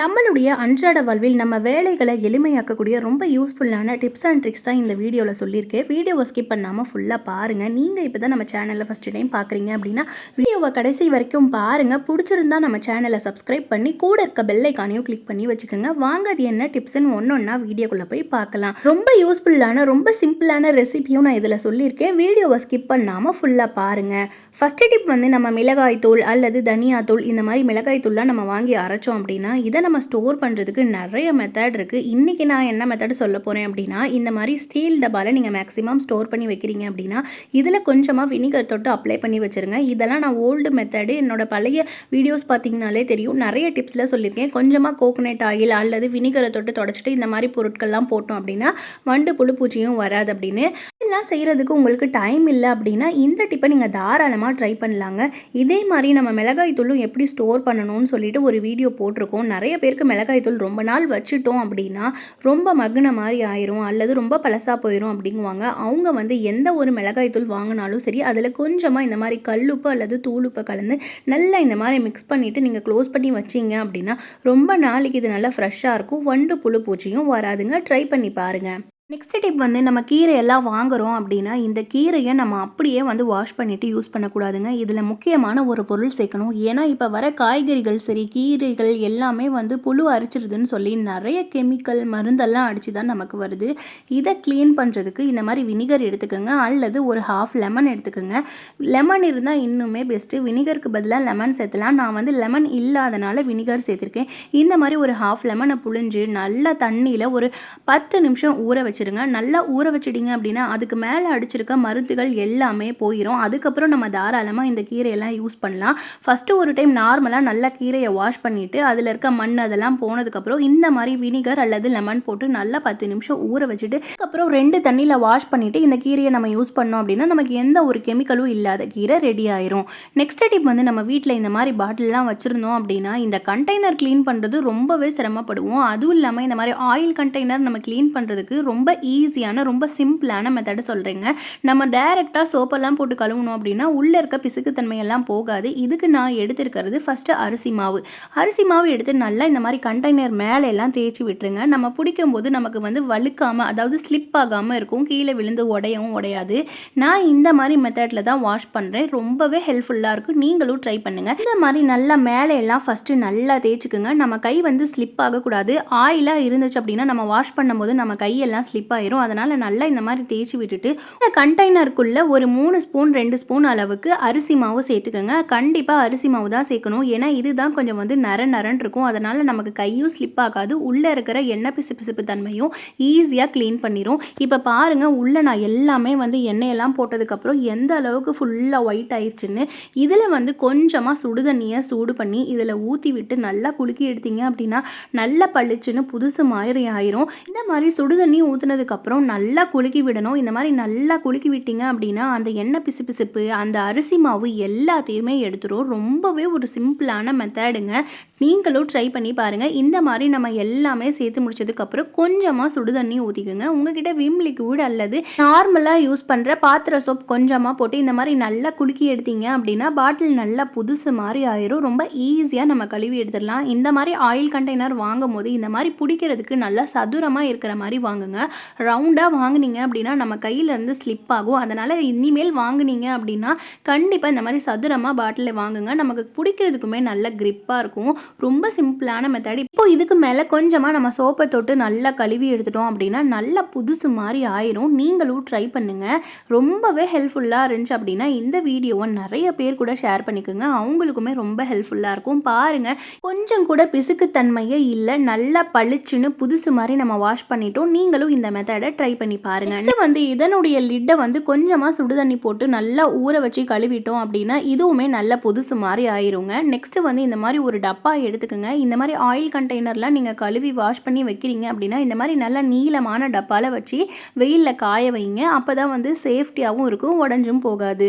நம்மளுடைய அன்றாட வாழ்வில் நம்ம வேலைகளை எளிமையாக்கக்கூடிய ரொம்ப யூஸ்ஃபுல்லான டிப்ஸ் அண்ட் ட்ரிக்ஸ் தான் இந்த வீடியோவில் சொல்லியிருக்கேன். வீடியோவை ஸ்கிப் பண்ணாமல் ஃபுல்லாக பாருங்கள் நீங்கள் இப்போ தான் நம்ம சேனலில் ஃபஸ்ட்டு டைம் பார்க்குறீங்க அப்படின்னா வீடியோவை கடைசி வரைக்கும் பாருங்கள் பிடிச்சிருந்தா நம்ம சேனலை சப்ஸ்கிரைப் பண்ணி கூட இருக்க பெல்லைக்கானையும் கிளிக் பண்ணி வச்சுக்கோங்க. வாங்க அது என்ன டிப்ஸ்னு ஒன்று ஒன்றா வீடியோக்குள்ளே போய் பார்க்கலாம். ரொம்ப யூஸ்ஃபுல்லான ரொம்ப சிம்பிளான ரெசிபியும் நான் இதில் சொல்லியிருக்கேன். வீடியோவை ஸ்கிப் பண்ணாமல் ஃபுல்லாக பாருங்கள் ஃபஸ்ட்டு டிப் வந்து நம்ம மிளகாய் தூள் அல்லது தனியா தூள் இந்த மாதிரி மிளகாய் தூள்லாம் நம்ம வாங்கி அரைச்சோம் அப்படின்னா இதை நம்ம ஸ்டோர் பண்ணுறதுக்கு நிறைய மெத்தட் இருக்குது இன்றைக்கி நான் என்ன மெத்தட் சொல்ல போகிறேன் அப்படின்னா இந்த மாதிரி ஸ்டீல் டப்பாவில் நீங்கள் மேக்ஸிமம் ஸ்டோர் பண்ணி வைக்கிறீங்க அப்படின்னா இதில் கொஞ்சமாக வினிகர் தொட்டு அப்ளை பண்ணி வச்சுருங்க. இதெல்லாம் நான் ஓல்டு மெத்தடு என்னோடய பழைய வீடியோஸ் பார்த்தீங்கனாலே தெரியும். நிறைய டிப்ஸில் சொல்லியிருக்கேன். கொஞ்சமாக கோகோனட் ஆயில் அல்லது வினிகரை தொட்டு தொடச்சிட்டு இந்த மாதிரி பொருட்கள்லாம் போட்டோம் அப்படின்னா வண்டு புழு பூச்சியும் வராது அப்படின்னு. இதெல்லாம் செய்கிறதுக்கு உங்களுக்கு டைம் இல்லை அப்படின்னா இந்த டிப்பை நீங்கள் தாராளமாக ட்ரை பண்ணலாங்க. இதே மாதிரி நம்ம மிளகாய் தூளும் எப்படி ஸ்டோர் பண்ணணும்னு சொல்லிட்டு ஒரு வீடியோ போட்டிருக்கோம். நிறைய பேருக்கு மிளகாய் தூள் ரொம்ப நாள் வச்சுட்டோம் அப்படின்னா ரொம்ப மகுன மாதிரி ஆயிரும் அல்லது ரொம்ப பழசாக போயிடும் அப்படிங்குவாங்க. அவங்க வந்து எந்த ஒரு மிளகாய் தூள் வாங்கினாலும் சரி அதில் கொஞ்சமாக இந்த மாதிரி கல்லுப்பு அல்லது தூளுப்பை கலந்து நல்லா இந்த மாதிரி மிக்ஸ் பண்ணிவிட்டு நீங்கள் க்ளோஸ் பண்ணி வச்சிங்க அப்படின்னா ரொம்ப நாளைக்கு இது நல்லா ஃப்ரெஷ்ஷாக இருக்கும். வண்டு புழு பூச்சியும் வராதுங்க. ட்ரை பண்ணி பாருங்கள் நெக்ஸ்ட் டிப் வந்து நம்ம கீரை எல்லாம் வாங்குறோம் அப்படின்னா இந்த கீரையை நம்ம அப்படியே வந்து வாஷ் பண்ணிவிட்டு யூஸ் பண்ணக்கூடாதுங்க. இதில் முக்கியமான ஒரு பொருள் சேர்க்கணும். ஏன்னா இப்போ வர காய்கறிகள் சரி கீரைகள் எல்லாமே வந்து புழு அரிச்சிருதுன்னு சொல்லி நிறைய கெமிக்கல் மருந்தெல்லாம் அடித்து தான் நமக்கு வருது. இதை க்ளீன் பண்ணுறதுக்கு இந்த மாதிரி வினிகர் எடுத்துக்கோங்க. அல்லது ஒரு ஹாஃப் லெமன் எடுத்துக்கோங்க. லெமன் இருந்தால் இன்னுமே பெஸ்ட்டு வினிகருக்கு பதிலாக லெமன் சேர்த்துலாம். நான் வந்து லெமன் இல்லாதனால வினிகர் சேர்த்துருக்கேன். இந்த மாதிரி ஒரு ஹாஃப் லெமனை புழிஞ்சு நல்லா தண்ணியில் ஒரு பத்து நிமிஷம் ஊற வச்சு வச்சுருங்க. நல்லா ஊற வச்சிட்டிங்க அப்படின்னா அதுக்கு மேலே அடிச்சிருக்க மருந்துகள் எல்லாமே போயிடும் அதுக்கப்புறம் நம்ம தாராளமாக இந்த கீரையெல்லாம் யூஸ் பண்ணலாம். ஃபஸ்ட்டு ஒரு டைம் நார்மலாக நல்லா கீரையை வாஷ் பண்ணிவிட்டு அதில் இருக்க மண் அதெல்லாம் போனதுக்கப்புறம் இந்த மாதிரி வினிகர் அல்லது லெமன் போட்டு நல்லா பத்து நிமிஷம் ஊற வச்சுட்டு அதுக்கப்புறம் ரெண்டு தண்ணியில் வாஷ் பண்ணிவிட்டு இந்த கீரையை நம்ம யூஸ் பண்ணோம் அப்படின்னா நமக்கு எந்த ஒரு கெமிக்கலும் இல்லாத கீரை ரெடி ஆயிரும். நெக்ஸ்ட் டிப் வந்து நம்ம வீட்டில் இந்த மாதிரி பாட்டில்லாம் வச்சுருந்தோம் அப்படின்னா இந்த கண்டெய்னர் க்ளீன் பண்ணுறது ரொம்பவே சிரமப்படுவோம். அதுவும் இல்லாமல் இந்த மாதிரி ஆயில் கண்டெய்னர் நம்ம க்ளீன் பண்ணுறதுக்கு ரொம்ப ரொம்ப ஈஸியான ரொம்ப சிம்பிளான மெத்தடு சொல்கிறேங்க நம்ம டைரெக்டாக சோப்பெல்லாம் போட்டு கழுவணும் அப்படின்னா உள்ளே இருக்க பிசுக்குத்தன்மையெல்லாம் போகாது. இதுக்கு நான் எடுத்துருக்கிறது ஃபஸ்ட்டு அரிசி மாவு. அரிசி மாவு எடுத்து நல்லா இந்த மாதிரி கண்டெய்னர் மேலே எல்லாம் தேய்ச்சி விட்டுருங்க. நம்ம பிடிக்கும் போது நமக்கு வந்து வழுக்காமல் அதாவது ஸ்லிப் ஆகாமல் இருக்கும். கீழே விழுந்து உடையவும் உடையாது. நான் இந்த மாதிரி மெத்தடில் தான் வாஷ் பண்ணுறேன் ரொம்பவே ஹெல்ப்ஃபுல்லாக இருக்கும் நீங்களும் ட்ரை பண்ணுங்கள் இந்த மாதிரி நல்லா மேலே எல்லாம் ஃபஸ்ட்டு நல்லா தேய்ச்சிக்குங்க. நம்ம கை வந்து ஸ்லிப் ஆகக்கூடாது. ஆயிலாக இருந்துச்சு அப்படின்னா நம்ம வாஷ் பண்ணும்போது நம்ம கையெல்லாம் ஸ்லிப் ஸ்லிப் ஆயிரும். அதனால் நல்லா இந்த மாதிரி தேய்ச்சி விட்டுட்டு இந்த கண்டெய்னருக்குள்ளே ஒரு மூணு ஸ்பூன் ரெண்டு ஸ்பூன் அளவுக்கு அரிசி மாவு சேர்த்துக்கோங்க. கண்டிப்பாக அரிசி மாவு தான் சேர்க்கணும். ஏன்னா இதுதான் கொஞ்சம் வந்து நர நரன் இருக்கும். அதனால் நமக்கு கையும் ஸ்லிப் ஆகாது. உள்ளே இருக்கிற எண்ணெய் பிசு பிசுப்பு தன்மையும் ஈஸியாக க்ளீன் பண்ணிடும் இப்போ பாருங்கள் உள்ளே நான் எல்லாமே வந்து எண்ணெயெல்லாம் போட்டதுக்கப்புறம் எந்த அளவுக்கு ஃபுல்லாக ஒயிட் ஆயிடுச்சுன்னு இதில் வந்து கொஞ்சமாக சுடுதண்ணியை சூடு பண்ணி இதில் ஊற்றி விட்டு நல்லா குலுக்கி எடுத்தீங்க அப்படின்னா நல்லா பளிச்சுன்னு புதுசு மாதிரி ஆயிரும். இந்த மாதிரி சுடுதண்ணி ஊற்ற ஊற்றுனதுக்கப்புறம் நல்லா குலுக்கி விடணும். இந்த மாதிரி நல்லா குலுக்கி விட்டீங்க அப்படின்னா அந்த எண்ணெய் பிசு பிசுப்பு அந்த அரிசி மாவு எல்லாத்தையுமே எடுத்துரும். ரொம்பவே ஒரு சிம்பிளான மெத்தடுங்க. நீங்களும் ட்ரை பண்ணி பாருங்கள் இந்த மாதிரி நம்ம எல்லாமே சேர்த்து முடிச்சதுக்கப்புறம் கொஞ்சமாக சுடு தண்ணி ஊற்றிக்குங்க உங்ககிட்ட விம் லிக்விட் அல்லது நார்மலாக யூஸ் பண்ணுற பாத்திர சோப் கொஞ்சமாக போட்டு இந்த மாதிரி நல்லா குலுக்கி எடுத்தீங்க அப்படின்னா பாட்டில் நல்லா புதுசு மாதிரி ஆயிரும். ரொம்ப ஈஸியாக நம்ம கழுவி எடுத்துடலாம். இந்த மாதிரி ஆயில் கண்டெய்னர் வாங்கும் போது இந்த மாதிரி பிடிக்கிறதுக்கு நல்லா சதுரமாக இருக்கிற மாதிரி வாங்குங்க. ரவுண்டாக வாங்கினீங்க அப்படின்னா நம்ம கையிலேருந்து ஸ்லிப் ஆகும். அதனால் இனிமேல் வாங்கினீங்க அப்படின்னா கண்டிப்பாக இந்த மாதிரி சதுரமாக பாட்டிலில் வாங்குங்க. நமக்கு பிடிக்கிறதுக்குமே நல்ல க்ரிப்பாக இருக்கும். ரொம்ப சிம்பிளான மெத்தட் இப்போ இதுக்கு மேலே கொஞ்சமாக நம்ம சோப்பை தொட்டு நல்லா கழுவி எடுத்துட்டோம் அப்படின்னா நல்லா புதுசு மாதிரி ஆயிரும். நீங்களும் ட்ரை பண்ணுங்கள் ரொம்பவே ஹெல்ப்ஃபுல்லாக இருந்துச்சு அப்படின்னா இந்த வீடியோவை நிறைய பேர் கூட ஷேர் பண்ணிக்கோங்க. அவங்களுக்குமே ரொம்ப ஹெல்ப்ஃபுல்லாக இருக்கும். பாருங்கள் கொஞ்சம் கூட பிசுக்குத்தன்மையே இல்லை. நல்லா பளிச்சுன்னு புதுசு மாதிரி நம்ம வாஷ் பண்ணிட்டோம். நீங்களும் இந்த மெத்தடை ட்ரை பண்ணி பாருங்க. நெக்ஸ்ட் வந்து இதனுடைய லிட்டை வந்து கொஞ்சமாக சுடுதண்ணி போட்டு நல்லா ஊற வச்சு கழுவிட்டோம் அப்படின்னா இதுவுமே நல்ல புதுசு மாதிரி ஆயிருங்க. நெக்ஸ்ட் வந்து இந்த மாதிரி ஒரு டப்பா எடுத்துக்கோங்க. இந்த மாதிரி ஆயில் கண்டெய்னர்லாம் நீங்கள் கழுவி வாஷ் பண்ணி வைக்கிறீங்க அப்படின்னா இந்த மாதிரி நல்ல நீளமான டப்பாவில் வச்சு வெயிலில் காய வைங்க. அப்போ தான் வந்து சேஃப்டியாகவும் இருக்கும் உடஞ்சும் போகாது.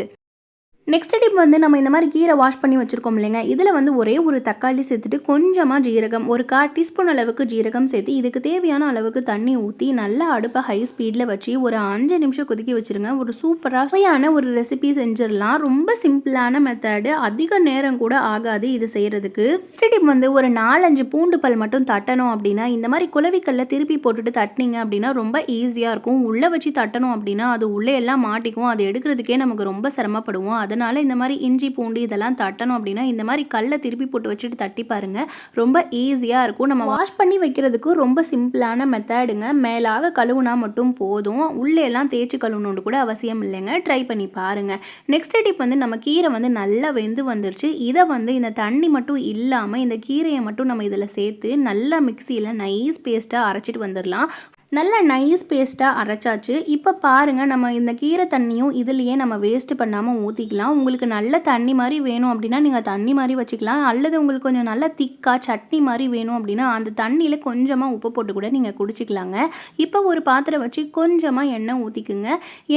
நெக்ஸ்ட் டிப் வந்து நம்ம இந்த மாதிரி கீரை வாஷ் பண்ணி வச்சுருக்கோம் இல்லைங்க. இதில் வந்து ஒரே ஒரு தக்காளி சேர்த்துட்டு கொஞ்சமாக ஜீரகம் ஒரு கால் டீஸ்பூன் அளவுக்கு ஜீரகம் சேர்த்து இதுக்கு தேவையான அளவுக்கு தண்ணி ஊற்றி நல்லா அடுப்பை ஹை ஸ்பீடில் வச்சு ஒரு அஞ்சு நிமிஷம் கொதிக்க வச்சுருங்க. ஒரு சூப்பராக சுவையான ஒரு ரெசிபி செஞ்சிடலாம். ரொம்ப சிம்பிளான மெத்தடு அதிக நேரம் கூட ஆகாது இது செய்கிறதுக்கு நெக்ஸ்ட் டிப் வந்து ஒரு நாலஞ்சு பூண்டு பல் மட்டும் தட்டணும் அப்படின்னா இந்த மாதிரி குலவிக்கல்ல திருப்பி போட்டுட்டு தட்டினீங்க அப்படின்னா ரொம்ப ஈஸியாக இருக்கும். உள்ளே வச்சு தட்டணும் அப்படின்னா அது உள்ளே எல்லாம் மாட்டிக்கும். அது எடுக்கிறதுக்கே நமக்கு ரொம்ப சிரமப்படுவோம். அதை அதனால் இந்த மாதிரி இஞ்சி பூண்டு இதெல்லாம் தட்டணும் அப்படின்னா இந்த மாதிரி கல்லை திருப்பி போட்டு வச்சுட்டு தட்டி பாருங்கள் ரொம்ப ஈஸியாக இருக்கும். நம்ம வாஷ் பண்ணி வைக்கிறதுக்கு ரொம்ப சிம்பிளான மெத்தடுங்க மேலாக கழுவுனா மட்டும் போதும். உள்ளே எல்லாம் தேய்ச்சி கழுவுணுன்னு கூட அவசியம் இல்லைங்க. ட்ரை பண்ணி பாருங்கள் நெக்ஸ்ட் டிப் வந்து நம்ம கீரை வந்து நல்லா வெந்து வந்துருச்சு. இதை வந்து இந்த தண்ணி மட்டும் இல்லாமல் இந்த கீரையை மட்டும் நம்ம இதில் சேர்த்து நல்லா மிக்சியில் நைஸ் பேஸ்ட்டாக அரைச்சிட்டு வந்துடலாம் நல்லா நைஸ் பேஸ்ட்டாக அரைச்சாச்சு. இப்போ பாருங்கள் நம்ம இந்த கீரை தண்ணியும் இதுலேயே நம்ம வேஸ்ட் பண்ணாமல் ஊற்றிக்கலாம் உங்களுக்கு நல்ல தண்ணி மாதிரி வேணும் அப்படின்னா நீங்கள் தண்ணி மாதிரி வச்சுக்கலாம். அல்லது உங்களுக்கு கொஞ்சம் நல்ல திக்காக சட்னி மாதிரி வேணும் அப்படின்னா அந்த தண்ணியில் கொஞ்சமாக உப்பு போட்டு கூட நீங்கள் குடிச்சிக்கலாங்க. இப்போ ஒரு பாத்திரம் வச்சு கொஞ்சமாக எண்ணெய் ஊற்றிக்குங்க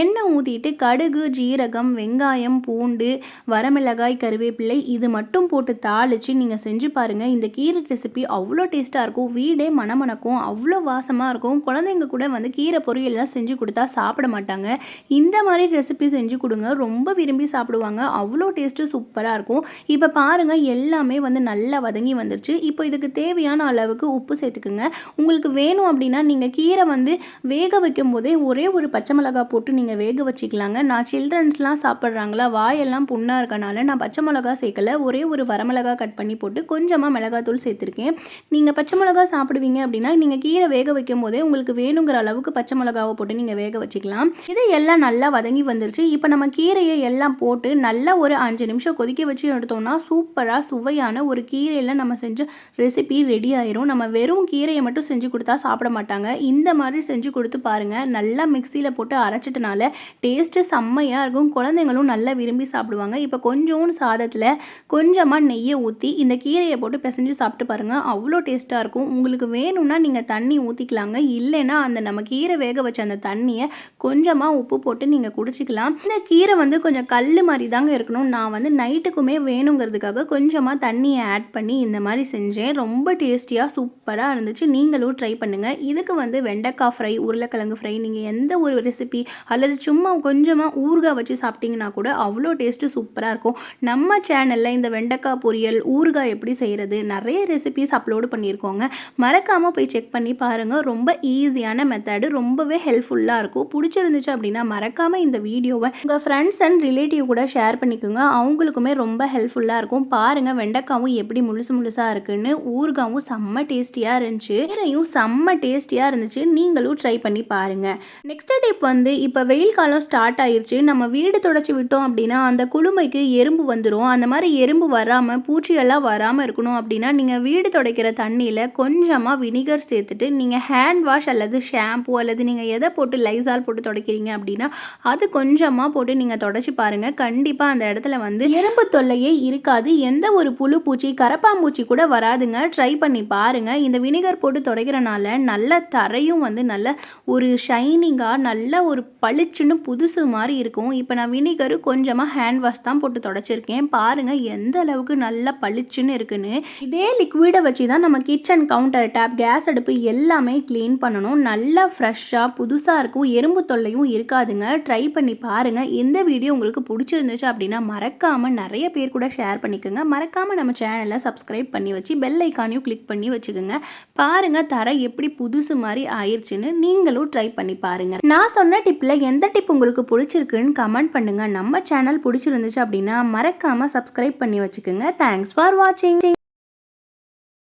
எண்ணெய் ஊற்றிட்டு கடுகு ஜீரகம் வெங்காயம் பூண்டு வரமிளகாய் கருவேப்பிலை இது மட்டும் போட்டு தாளித்து நீங்கள் செஞ்சு பாருங்கள் இந்த கீரை ரெசிபி அவ்வளோ டேஸ்ட்டாக இருக்கும். வீடே மணமணக்கும் அவ்வளோ வாசமாக இருக்கும். குழந்தைங்க கூட வந்து கீரை பொரியல்லாம் செஞ்சு கொடுத்தா சாப்பிட மாட்டாங்க. இந்த மாதிரி ரெசிபி செஞ்சு கொடுங்க. ரொம்ப விரும்பி சாப்பிடுவாங்க. அவ்வளோ டேஸ்ட்டு சூப்பராக இருக்கும். இப்போ பாருங்கள் எல்லாமே வந்து நல்லா வதங்கி வந்துருச்சு. இப்போ இதுக்கு தேவையான அளவுக்கு உப்பு சேர்த்துக்குங்க. உங்களுக்கு வேணும் அப்படின்னா நீங்கள் கீரை வந்து வேக வைக்கும் போதே ஒரே ஒரு பச்சை மிளகா போட்டு நீங்கள் வேக வச்சுக்கலாங்க. நான் சில்ட்ரன்ஸ்லாம் சாப்பிட்றாங்களா? வாயெல்லாம் புண்ணாக இருக்கனால நான் பச்சை மிளகா சேர்க்கல. ஒரே ஒரு வரமிளகா கட் பண்ணி போட்டு கொஞ்சமாக மிளகாத்தூள் சேர்த்துருக்கேன். நீங்கள் பச்சை மிளகா சாப்பிடுவீங்க அப்படின்னா நீங்கள் கீரை வேக வைக்கும் போதே உங்களுக்கு உங்களுக்கு வேணுங்கிற அளவுக்கு பச்சை மிளகாவை போட்டு நீங்கள் வேக வச்சுக்கலாம். இது எல்லாம் நல்லா வதங்கி வந்துருச்சு. இப்போ நம்ம கீரையை எல்லாம் போட்டு நல்லா ஒரு அஞ்சு நிமிஷம் கொதிக்க வச்சு எடுத்தோம்னா சூப்பராக சுவையான ஒரு கீரையில் நம்ம செஞ்ச ரெசிபி ரெடி ஆயிரும். நம்ம வெறும் கீரையை மட்டும் செஞ்சு கொடுத்தா சாப்பிட மாட்டாங்க. இந்த மாதிரி செஞ்சு கொடுத்து பாருங்கள் நல்லா மிக்சியில் போட்டு அரைச்சிட்டனால டேஸ்ட்டு செம்மையாக இருக்கும். குழந்தைங்களும் நல்லா விரும்பி சாப்பிடுவாங்க. இப்போ கொஞ்சோண்டு சாதத்தில் கொஞ்சமாக நெய்யை ஊற்றி இந்த கீரையை போட்டு பிசைஞ்சு சாப்பிட்டு பாருங்கள் அவ்வளோ டேஸ்ட்டாக இருக்கும். உங்களுக்கு வேணும்னா நீங்கள் தண்ணி ஊற்றிக்கலாங்க இல்லை இல்லைன்னா அந்த நம்ம கீரை வேக வச்ச அந்த தண்ணியை கொஞ்சமாக உப்பு போட்டு நீங்கள் குடிச்சிக்கலாம். இந்த கீரை வந்து கொஞ்சம் கல் மாதிரி தாங்க இருக்கணும். நான் வந்து நைட்டுக்குமே வேணுங்கிறதுக்காக கொஞ்சமாக தண்ணியை ஆட் பண்ணி இந்த மாதிரி செஞ்சேன். ரொம்ப டேஸ்டியாக சூப்பராக இருந்துச்சு. நீங்களும் ட்ரை பண்ணுங்கள் இதுக்கு வந்து வெண்டைக்காய் ஃப்ரை உருளைக்கிழங்கு ஃப்ரை நீங்கள் எந்த ஒரு ரெசிபி அல்லது சும்மா கொஞ்சமாக ஊறுகாய் வச்சு சாப்பிட்டீங்கன்னா கூட அவ்வளோ டேஸ்ட்டு சூப்பராக இருக்கும். நம்ம சேனலில் இந்த வெண்டைக்காய் பொரியல் ஊறுகாய் எப்படி செய்கிறது நிறைய ரெசிபிஸ் அப்லோடு பண்ணியிருக்கோங்க. மறக்காமல் போய் செக் பண்ணி பாருங்கள் ரொம்ப ஈஸி ஈஸியான மெத்தடு ரொம்பவே ஹெல்ப்ஃபுல்லாக இருக்கும். பிடிச்சிருந்துச்சு அப்படின்னா மறக்காமல் இந்த வீடியோவை உங்கள் ஃப்ரெண்ட்ஸ் அண்ட் ரிலேட்டிவ் கூட ஷேர் பண்ணிக்கோங்க. அவங்களுக்குமே ரொம்ப ஹெல்ப்ஃபுல்லாக இருக்கும். பாருங்கள் வெண்டைக்காவும் எப்படி முழுசு முழுசாக இருக்குன்னு. ஊறுகாவும் செம்ம டேஸ்டியாக இருந்துச்சு. கீரையும் செம்ம டேஸ்டியாக இருந்துச்சு. நீங்களும் ட்ரை பண்ணி பாருங்கள் நெக்ஸ்ட் டிப் வந்து இப்போ வெயில் காலம் ஸ்டார்ட் ஆயிடுச்சு நம்ம வீடு தொடச்சி விட்டோம் அப்படின்னா அந்த குளுமைக்கு எறும்பு வந்துடும் அந்த மாதிரி எறும்பு வராமல் பூச்சியெல்லாம் வராமல் இருக்கணும் அப்படின்னா நீங்கள் வீடு துடைக்கிற தண்ணியில் கொஞ்சமாக வினிகர் சேர்த்துட்டு நீங்கள் ஹேண்ட் வாஷ் அல்லது ஷாம்பு அல்லது நீங்கள் எதை போட்டு லைசால் போட்டு துடைக்கிறீங்க அப்படின்னா அது கொஞ்சமாக போட்டு நீங்கள் தொடச்சி பாருங்கள் கண்டிப்பாக அந்த இடத்துல வந்து எறும்பு தொல்லையே இருக்காது. எந்த ஒரு புழு பூச்சி கரப்பாம்பூச்சி கூட வராதுங்க. ட்ரை பண்ணி பாருங்கள் இந்த வினிகர் போட்டு துடைக்கிறனால நல்ல தரையும் வந்து நல்ல ஒரு ஷைனிங்காக நல்ல ஒரு பளிச்சுன்னு புதுசு மாதிரி இருக்கும். இப்போ நான் வினிகரு கொஞ்சமாக ஹேண்ட் வாஷ் தான் போட்டு தொடச்சிருக்கேன். பாருங்கள் எந்த அளவுக்கு நல்லா பளிச்சுன்னு இருக்குன்னு. இதே லிக்விடை வச்சு தான் நம்ம கிச்சன் கவுண்டர் டேப் கேஸ் அடுப்பு எல்லாமே க்ளீன் பண்ணணும். பண்ணணும். நல்லா ஃப்ரெஷ்ஷாக புதுசாக இருக்கும். எறும்பு தொல்லையும் இருக்காதுங்க. ட்ரை பண்ணி பாருங்கள் எந்த வீடியோ உங்களுக்கு பிடிச்சிருந்துச்சு அப்படின்னா மறக்காமல் நிறைய பேர் கூட ஷேர் பண்ணிக்கோங்க. மறக்காமல் நம்ம சேனலை சப்ஸ்கிரைப் பண்ணி வச்சு பெல் ஐக்கானையும் கிளிக் பண்ணி வச்சுக்கோங்க. பாருங்கள் தர எப்படி புதுசு மாதிரி ஆயிடுச்சுன்னு நீங்களும் ட்ரை பண்ணி பாருங்கள் நான் சொன்ன டிப்பில் எந்த டிப் உங்களுக்கு பிடிச்சிருக்குன்னு கமெண்ட் பண்ணுங்கள் நம்ம சேனல் பிடிச்சிருந்துச்சு அப்படின்னா மறக்காமல் சப்ஸ்கிரைப் பண்ணி வச்சுக்கோங்க. தேங்க்ஸ் ஃபார் வாட்சிங்